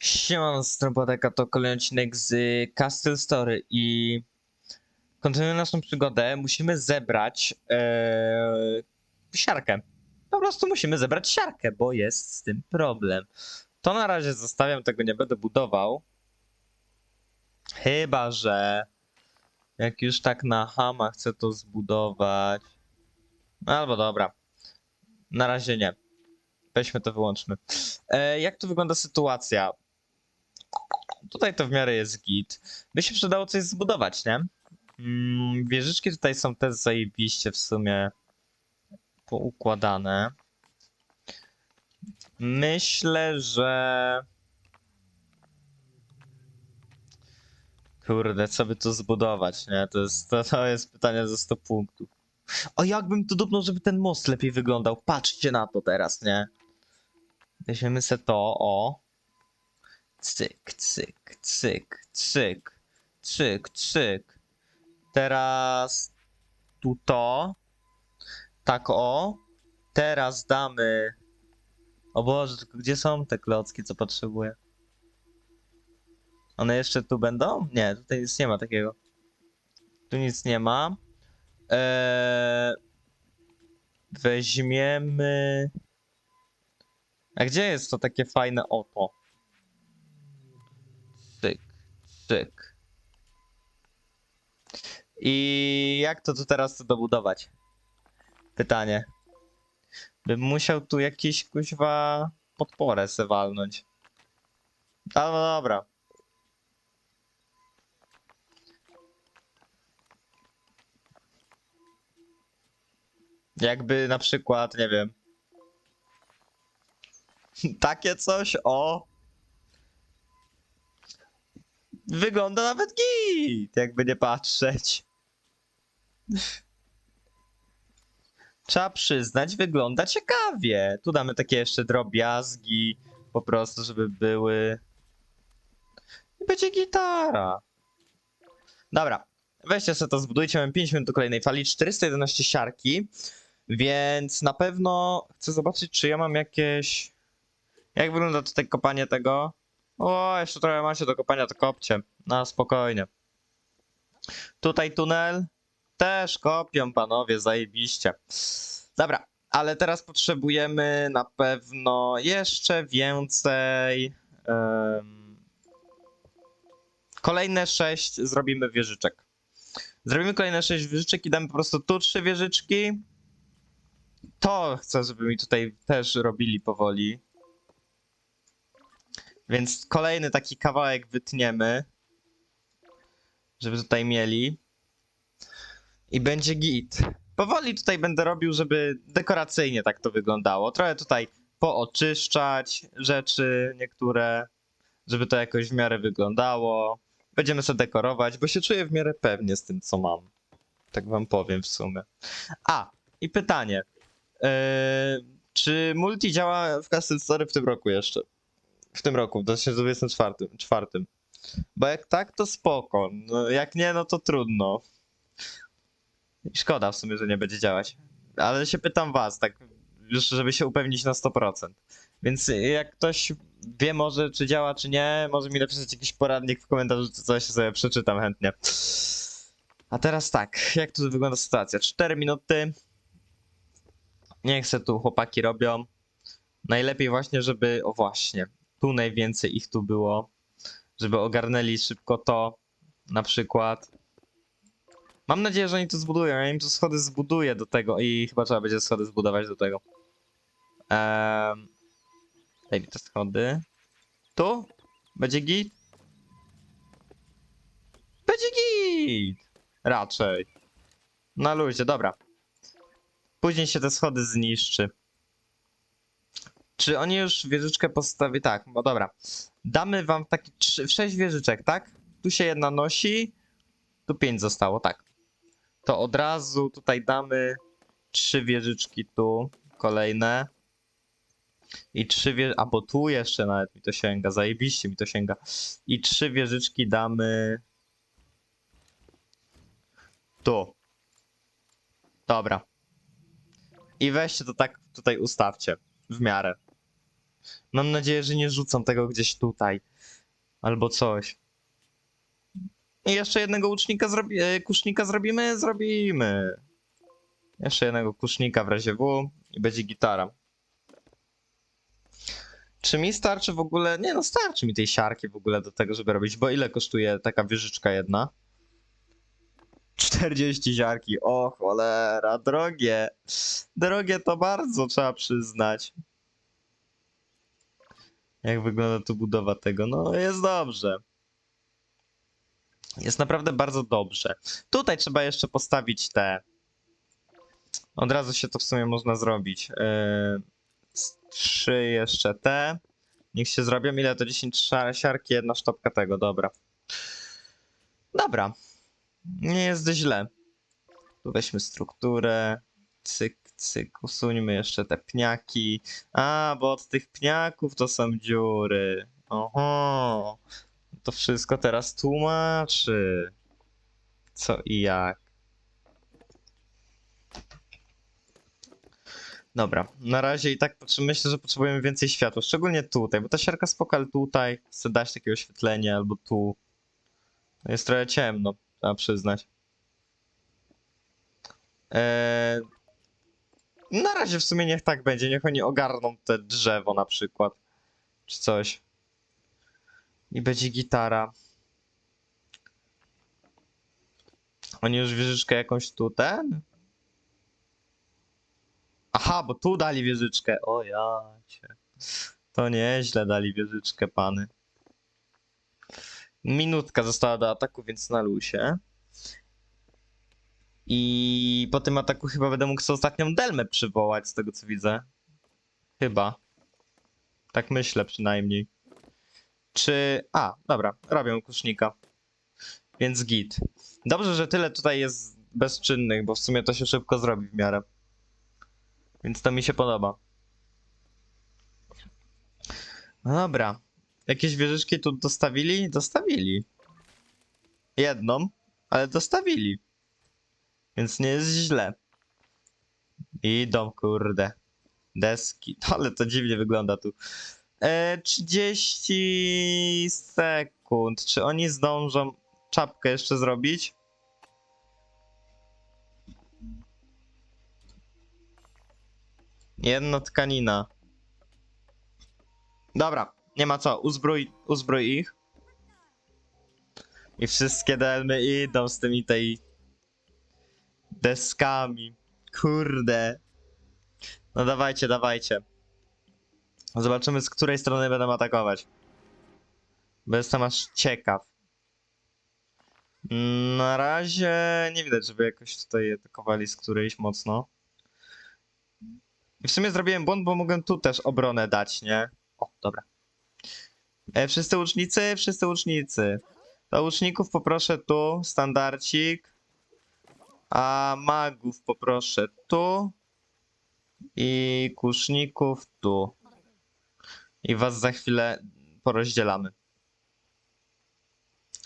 Siemano, Strobodeka, to kolejny odcinek z Castle Story i kontynuując naszą przygodę, musimy zebrać ee, siarkę. Po prostu musimy zebrać siarkę, bo jest z tym problem. To na razie zostawiam, tego nie będę budował. Chyba, że jak już tak na hama chcę to zbudować. No Albo dobra. Na razie nie. Weźmy to, wyłączmy. E, jak tu wygląda sytuacja? Tutaj to w miarę jest git. By się przydało coś zbudować, nie? Mm, wieżyczki tutaj są też zajebiście w sumie poukładane. Myślę, że... Kurde, co by tu zbudować, nie? To jest, to, to jest pytanie ze 100 punktów. O, jakbym tu dupnął, żeby ten most lepiej wyglądał. Patrzcie na to teraz, nie? Weźmiemy se to, o. Cyk, cyk, cyk, cyk, cyk, cyk. Teraz tu to. Tak o. Teraz damy. O Boże, tylko gdzie są te klocki, co potrzebuję? One jeszcze tu będą? Nie, tutaj nic nie ma takiego. Tu nic nie ma. Eee, weźmiemy. A gdzie jest to takie fajne oto? Cyk. I jak to tu teraz dobudować? Pytanie. Bym musiał tu jakiś kuźwa podporę se walnąć. Ale no dobra. Jakby na przykład, nie wiem. Takie coś, o. Wygląda nawet git, jakby nie patrzeć. Trzeba przyznać, wygląda ciekawie. Tu damy takie jeszcze drobiazgi, po prostu, żeby były. I będzie gitara. Dobra, weźcie sobie to, zbudujcie. Mamy 5 minut do kolejnej fali, 411 siarki, więc na pewno chcę zobaczyć, czy ja mam jakieś. Jak wygląda tutaj kopanie tego? O, jeszcze trochę macie do kopania, to kopcie. Na spokojnie. Tutaj tunel. Też kopią panowie, zajebiście. Dobra, ale teraz potrzebujemy na pewno jeszcze więcej. em, kolejne sześć zrobimy wieżyczek. Zrobimy kolejne sześć wieżyczek i damy po prostu tu trzy wieżyczki. To chcę, żeby mi tutaj też robili powoli. Więc kolejny taki kawałek wytniemy, żeby tutaj mieli. I będzie git. Powoli tutaj będę robił, żeby dekoracyjnie tak to wyglądało. Trochę tutaj pooczyszczać rzeczy niektóre, żeby to jakoś w miarę wyglądało. Będziemy sobie dekorować, bo się czuję w miarę pewnie z tym, co mam. Tak wam powiem w sumie. A, i pytanie. Yy, czy multi działa w Castle Story w tym roku jeszcze? W tym roku, w 2024. czwartym. Bo jak tak, to spoko. No, jak nie, no to trudno. Szkoda w sumie, że nie będzie działać. Ale się pytam was, tak już żeby się upewnić na 100%. Więc jak ktoś wie może, czy działa, czy nie, może mi napisać jakiś poradnik w komentarzu, czy coś sobie przeczytam chętnie. A teraz tak, jak tu wygląda sytuacja? 4 minuty. Niech se tu chłopaki robią. Najlepiej właśnie, żeby, o właśnie, tu najwięcej ich tu było, żeby ogarnęli szybko to, na przykład. Mam nadzieję, że oni to zbudują. Ja im tu schody zbuduję do tego i chyba trzeba będzie schody zbudować do tego. Ehm, daj mi te schody. Tu? Będzie git? Będzie git! Raczej. Na luzie, dobra. Później się te schody zniszczy. Czy oni już wieżyczkę postawi? Tak, no dobra. Damy wam taki trzy, sześć wieżyczek, tak? Tu się jedna nosi, tu pięć zostało, tak. To od razu tutaj damy trzy wieżyczki tu, kolejne. I trzy wież... A bo tu jeszcze nawet mi to sięga, zajebiście mi to sięga. I trzy wieżyczki damy... Tu. Dobra. I weźcie to tak tutaj ustawcie. W miarę. Mam nadzieję, że nie rzucą tego gdzieś tutaj. Albo coś. I jeszcze jednego łucznika zrobi e, kusznika zrobimy? Zrobimy. Jeszcze jednego kusznika w razie W i będzie gitara. Czy mi starczy w ogóle? Nie no, starczy mi tej siarki w ogóle do tego, żeby robić, bo ile kosztuje taka wieżyczka jedna? 40 siarki, o cholera, drogie. Drogie to bardzo, trzeba przyznać. Jak wygląda tu budowa tego? No, jest dobrze. Jest naprawdę bardzo dobrze. Tutaj trzeba jeszcze postawić te. Od razu się to w sumie można zrobić. Yy, trzy jeszcze te. Niech się zrobią. Ile to? 10 szar- siarki, jedna sztopka tego. Dobra. Dobra. Nie jest źle. Tu weźmy strukturę. Cyk, cyk. Usuńmy jeszcze te pniaki. A, bo od tych pniaków to są dziury. Oho. To wszystko teraz tłumaczy. Co i jak. Dobra, na razie i tak myślę, że potrzebujemy więcej światła, szczególnie tutaj, bo ta siarka spoko, ale tutaj chcę dać takie oświetlenie, albo tu. Jest trochę ciemno, trzeba przyznać. Eee, na razie w sumie niech tak będzie, niech oni ogarną te drzewo na przykład, czy coś. I będzie gitara. Oni już wieżyczkę jakąś tu ten? Aha, bo tu dali wieżyczkę. O ja cię. To nieźle dali wieżyczkę, pany. Minutka została do ataku, więc na lusie. I po tym ataku chyba będę mógł ostatnią delmę przywołać, z tego co widzę. Chyba. Tak myślę przynajmniej. Czy... A, dobra, robią kusznika. Więc git. Dobrze, że tyle tutaj jest bezczynnych, bo w sumie to się szybko zrobi w miarę. Więc to mi się podoba. No dobra. Jakieś wieżyczki tu dostawili? Dostawili. Jedną, ale dostawili. Więc nie jest źle. Idą, kurde. Deski. Ale to dziwnie wygląda tu. E, 30 sekund. Czy oni zdążą czapkę jeszcze zrobić? Jedna tkanina. Dobra, nie ma co. Uzbrój, uzbrój ich. I wszystkie delmy idą z tymi tej deskami. Kurde. No dawajcie, dawajcie. Zobaczymy, z której strony będą atakować. Bo jestem aż ciekaw. Na razie nie widać, żeby jakoś tutaj atakowali z którejś mocno. I w sumie zrobiłem błąd, bo mogłem tu też obronę dać, nie? O, dobra. E, wszyscy łucznicy, wszyscy łucznicy. To łuczników poproszę tu, standardcik. A magów poproszę tu. I kuszników tu. I was za chwilę porozdzielamy.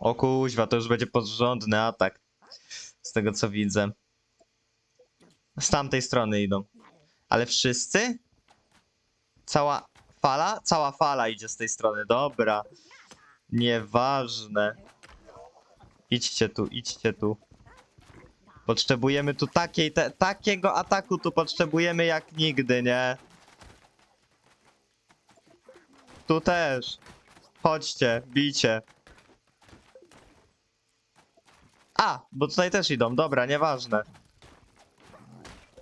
O kuźwa, to już będzie porządny atak. Z tego co widzę. Z tamtej strony idą. Ale wszyscy? Cała fala? Cała fala idzie z tej strony, dobra. Nieważne. Idźcie tu, idźcie tu. Potrzebujemy tu takiej, te, takiego ataku tu potrzebujemy jak nigdy, nie? Tu też. Chodźcie, bijcie. A, bo tutaj też idą, dobra, nieważne.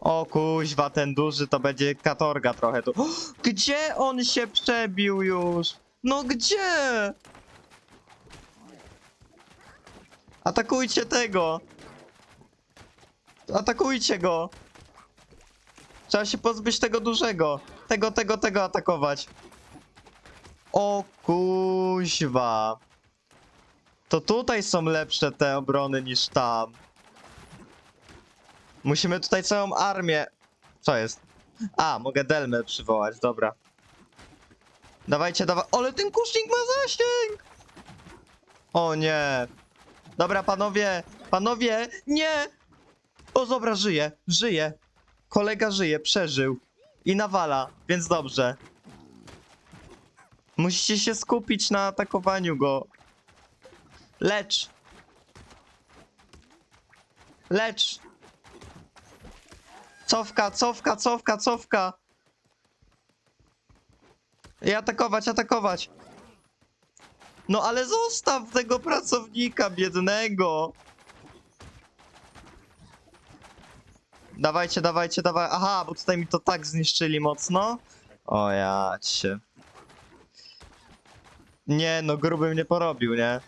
O kuźwa, ten duży to będzie katorga trochę tu. Gdzie on się przebił już? No gdzie? Atakujcie tego! Atakujcie go! Trzeba się pozbyć tego dużego. Tego, tego, tego atakować. O kuźwa. To tutaj są lepsze te obrony niż tam. Musimy tutaj całą armię. Co jest? A, mogę Delmę przywołać, dobra. Dawajcie, dawaj. Ale ten kusznik ma zasięg! O nie. Dobra, panowie, panowie, nie! O, dobra, żyje, żyje. Kolega żyje, przeżył. I nawala, więc dobrze. Musicie się skupić na atakowaniu go. Lecz! Lecz! Cofka, cofka, cofka, cofka! I atakować, atakować! No ale zostaw tego pracownika biednego! Dawajcie, dawajcie, dawaj. Aha, bo tutaj mi to tak zniszczyli mocno. O ja cię. Nie, no gruby mnie porobił, nie?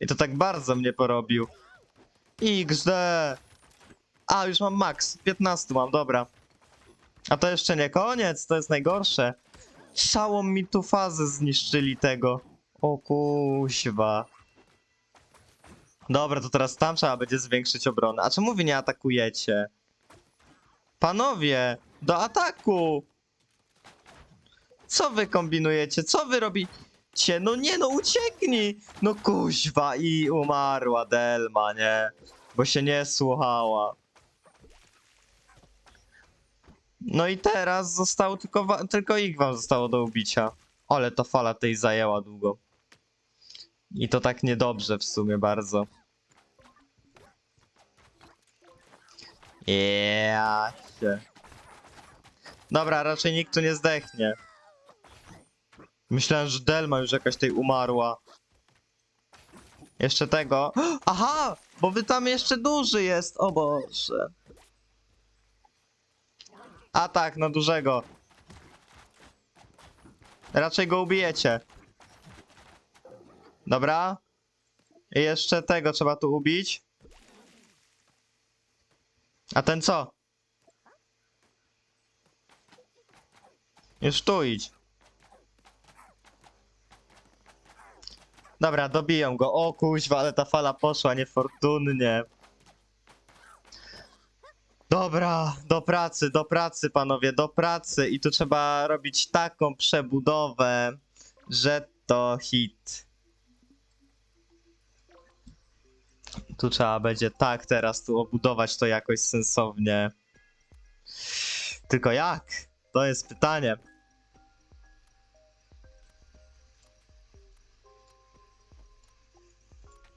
I to tak bardzo mnie porobił. XD! A, już mam max. 15 mam, dobra. A to jeszcze nie koniec, to jest najgorsze. Całą mi tu fazę zniszczyli tego. O kuźwa. Dobra, to teraz tam trzeba będzie zwiększyć obronę. A czemu wy nie atakujecie? Panowie, do ataku! Co wy kombinujecie? Co wy robicie? No nie, no ucieknij! No kuźwa i umarła Delma, nie? Bo się nie słuchała. No i teraz zostało tylko, tylko ich wam zostało do ubicia. Ale to fala tej zajęła długo. I to tak niedobrze w sumie bardzo. Ja się. Dobra, raczej nikt tu nie zdechnie. Myślałem, że Delma już jakaś tej umarła. Jeszcze tego. Aha! Bo wy tam jeszcze duży jest, o Boże. A tak, na dużego. Raczej go ubijecie. Dobra. I jeszcze tego trzeba tu ubić. A ten co? Już tu idź. Dobra, dobiją go. O kuźwa, ale ta fala poszła niefortunnie. Dobra, do pracy, do pracy panowie, do pracy. I tu trzeba robić taką przebudowę, że to hit. Tu trzeba będzie tak teraz tu obudować to jakoś sensownie. Tylko jak? To jest pytanie.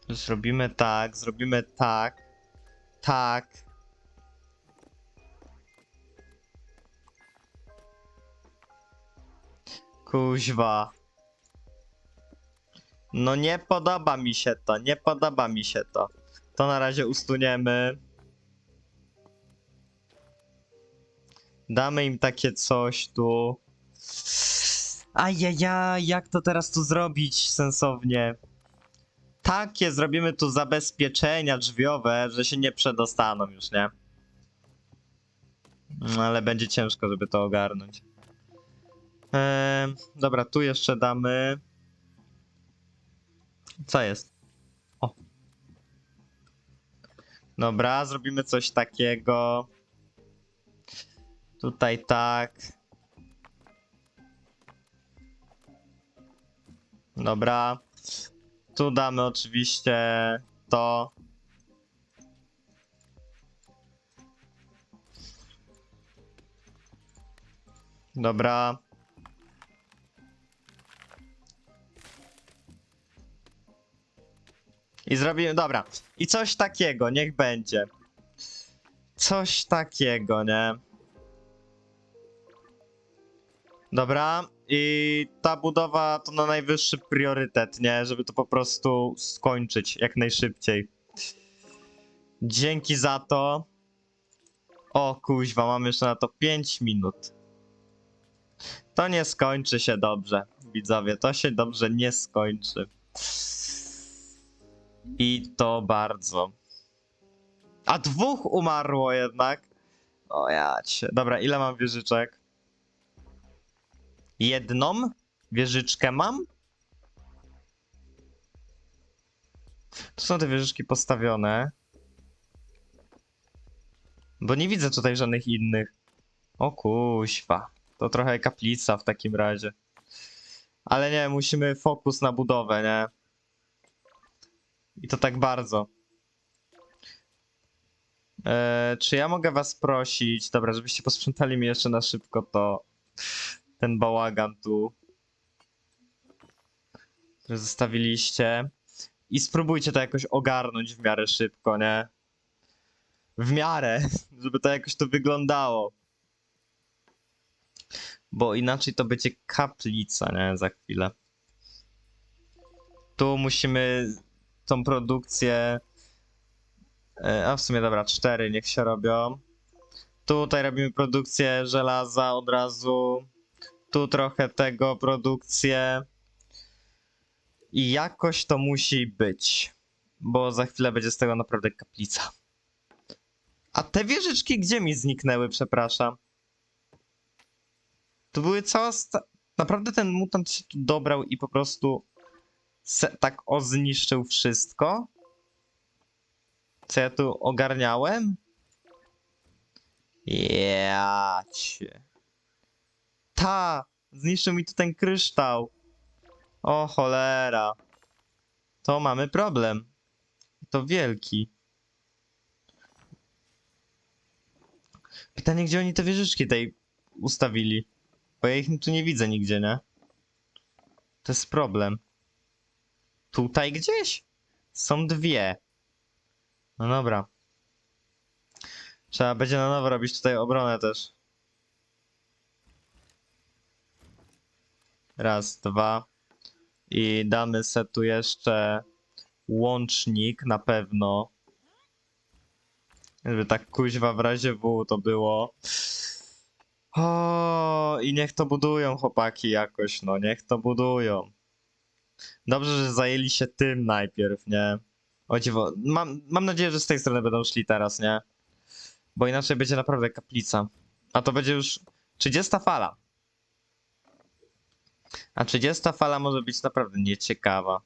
Zrobimy tak, zrobimy tak, tak. Kuźwa. No nie podoba mi się to, nie podoba mi się to. To na razie ustuniemy. Damy im takie coś tu. Ajajaj, jak to teraz tu zrobić sensownie? Takie zrobimy tu zabezpieczenia drzwiowe, że się nie przedostaną już, nie? No, ale będzie ciężko, żeby to ogarnąć. Eee, dobra, tu jeszcze damy. Co jest? O. Dobra, zrobimy coś takiego. Tutaj tak. Dobra. Tu damy oczywiście to. Dobra. I zrobimy, dobra. I coś takiego, niech będzie. Coś takiego, nie? Dobra. I ta budowa to na najwyższy priorytet, nie? Żeby to po prostu skończyć jak najszybciej. Dzięki za to. O kuźwa, mam jeszcze na to 5 minut. To nie skończy się dobrze, widzowie. To się dobrze nie skończy. I to bardzo. A dwóch umarło jednak. O. Dobra, ile mam wieżyczek? Jedną wieżyczkę mam? Tu są te wieżyczki postawione. Bo nie widzę tutaj żadnych innych. O kuźwa. To trochę kaplica w takim razie. Ale nie, musimy fokus na budowę, nie? I to tak bardzo. Eee, czy ja mogę was prosić, dobra, żebyście posprzątali mi jeszcze na szybko to ten bałagan tu. które zostawiliście. I spróbujcie to jakoś ogarnąć w miarę szybko, nie? W miarę, żeby to jakoś to wyglądało. Bo inaczej to będzie kaplica, nie? Za chwilę. Tu musimy tą produkcję. e, A w sumie dobra, cztery niech się robią. Tutaj robimy produkcję żelaza od razu. Tu trochę tego, produkcję. I jakoś to musi być. Bo za chwilę będzie z tego naprawdę kaplica. A te wieżyczki gdzie mi zniknęły, przepraszam? To były cała. Naprawdę ten mutant się tu dobrał i po prostu tak o zniszczył wszystko? Co ja tu ogarniałem? Jacie. Ta! Zniszczył mi tu ten kryształ. O cholera. To mamy problem. To wielki. Pytanie, gdzie oni te wieżyczki tej ustawili? Bo ja ich tu nie widzę nigdzie, nie? To jest problem. Tutaj gdzieś? Są dwie. No dobra. Trzeba będzie na nowo robić tutaj obronę też. Raz, dwa. I damy se tu jeszcze łącznik na pewno. Żeby tak kuźwa w razie W to było. O, i niech to budują chłopaki jakoś, no niech to budują. Dobrze, że zajęli się tym najpierw, nie? O dziwo, mam, mam nadzieję, że z tej strony będą szli teraz, nie? Bo inaczej będzie naprawdę kaplica. A to będzie już 30 fala. A 30 fala może być naprawdę nieciekawa.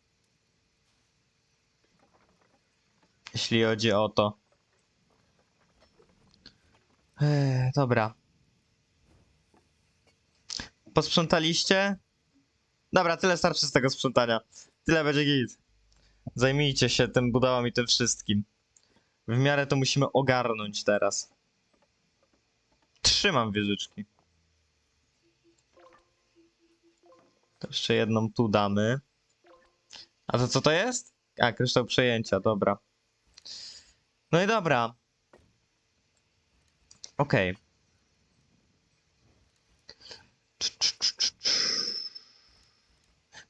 Jeśli chodzi o to. Dobra. Posprzątaliście? Dobra, tyle starczy z tego sprzątania. Tyle będzie git. Zajmijcie się tym budową i tym wszystkim. W miarę to musimy ogarnąć teraz. Trzymam wieżyczki. To jeszcze jedną tu damy. A to co to jest? A, kryształ przejęcia, dobra. No i dobra. Okej.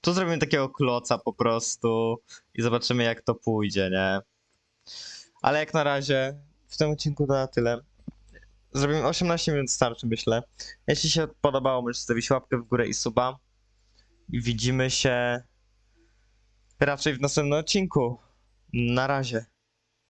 Tu zrobimy takiego kloca po prostu i zobaczymy jak to pójdzie, nie? Ale jak na razie w tym odcinku to na tyle. Zrobimy 18 minut starczy, myślę. Jeśli się podobało, możesz zostawić łapkę w górę i suba. I widzimy się raczej w następnym odcinku. Na razie.